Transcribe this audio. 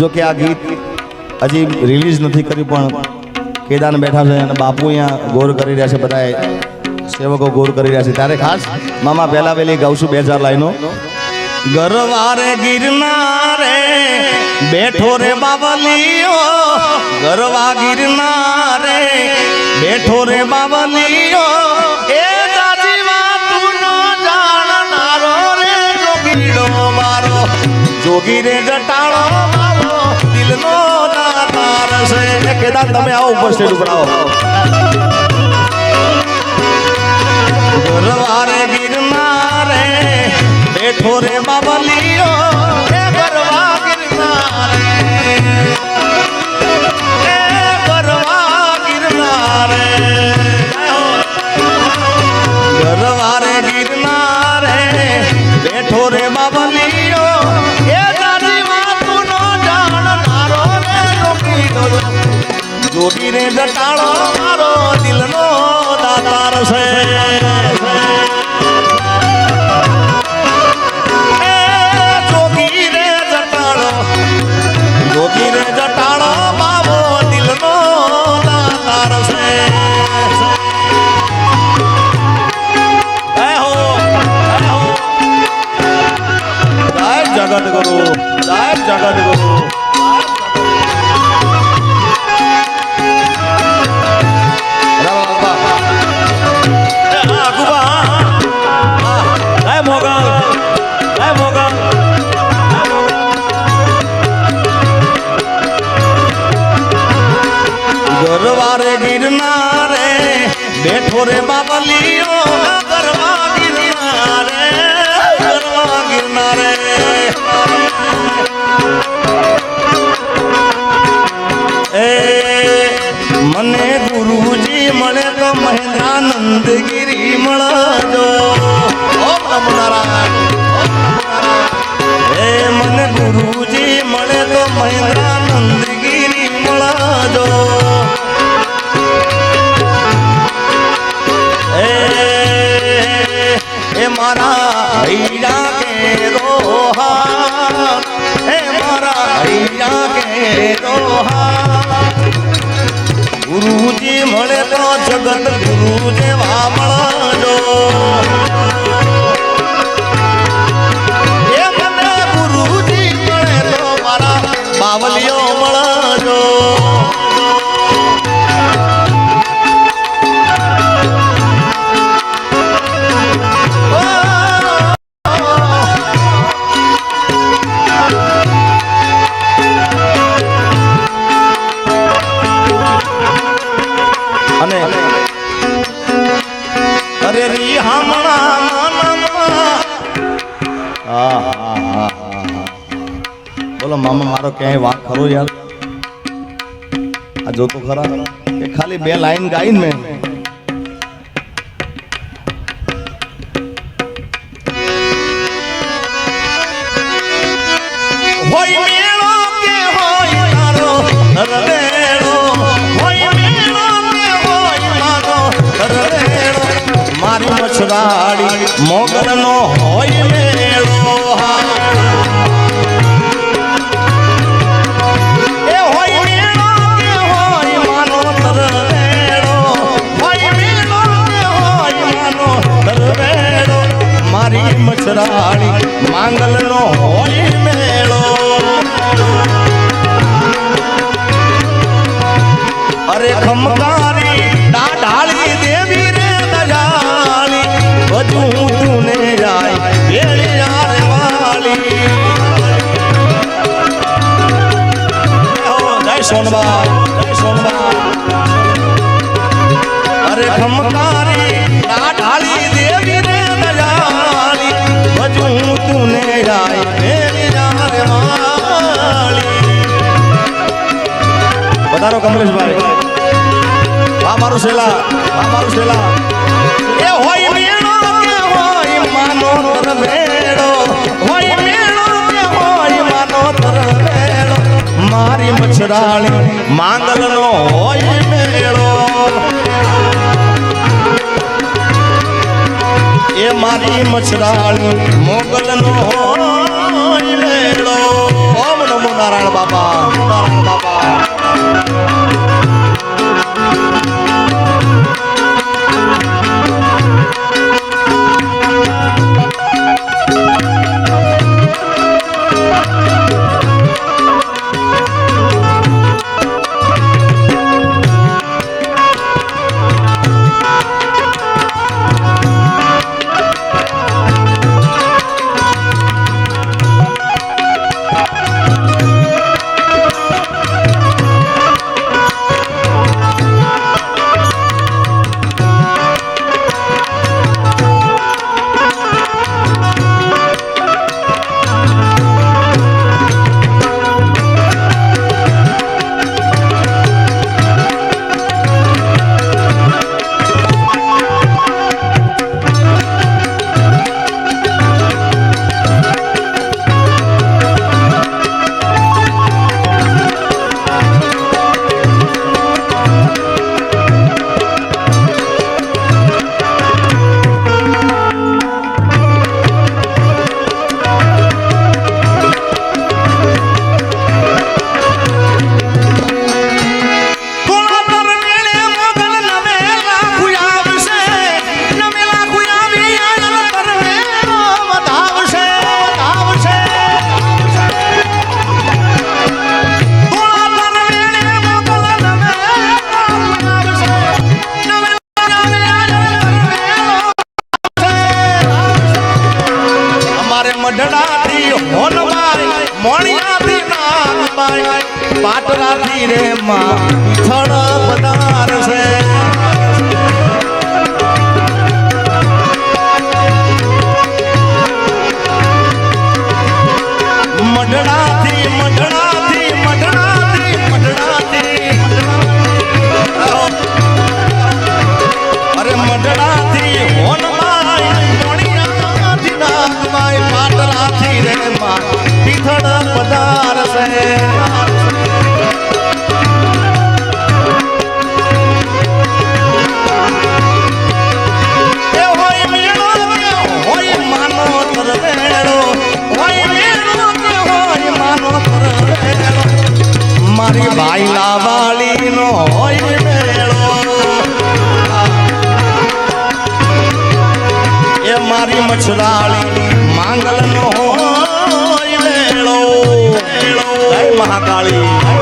જો કે આ ગીત હજી રિલીઝ નથી કર્યું, પણ કેદાન બેઠા છે અને બાપુ અહીંયા ગોર કરી રહ્યા છે, બધાએ સેવકો ગોર કરી રહ્યા છે. ત્યારે ખાસ મામા પહેલા પહેલી ગાઉં બે હજાર લાઈનો. ગરવારે ગિરનારે બેઠો રે બાબલીઓ ગરવા ગિરનારે બેઠો રે બાબલીઓ એ જોગી રે દિલનો દાતાર છે કેદાર તમે આવો ઉપર સ્ટેજ ઉપર આવો. ગરવારે ગિરનારે બેઠો રે બાબલીઓ ગરવા ગિરનારે José. ગુરુજી મળે તો જગત બોલો, મામા, મારો ક્યાંય વાત ખરો યાર? આ જોતો ખરા? કે ખાલી બે લાઈન ગાઈને મેં. મારો? મછરાડી મોગલનો અરે ખમકારી ડાઢાળી દેવી રે દયાળી બધું તુને જાય એળી યાર વાળી જય સોનબા જય સોનબા અરે ખમકારી મારુસેલા મારુસેલા એ હોય મેળો કે હોય માનો તર મેળો. હોય મેળો કે હોય માનો તર મેળો. મારી મછરાણી માંગલનો હોય મેળો. એ મારી મછરાણી મોગલનો હોય મેળો. ઓમ નમો નારાયણ બાપા. નારાયણ બાપા. પાટરાથી રે માં થળ છે કાવાળીનો હોય એ મારી મછરાળી માંગલનો હોય મેળો મહાકાળી.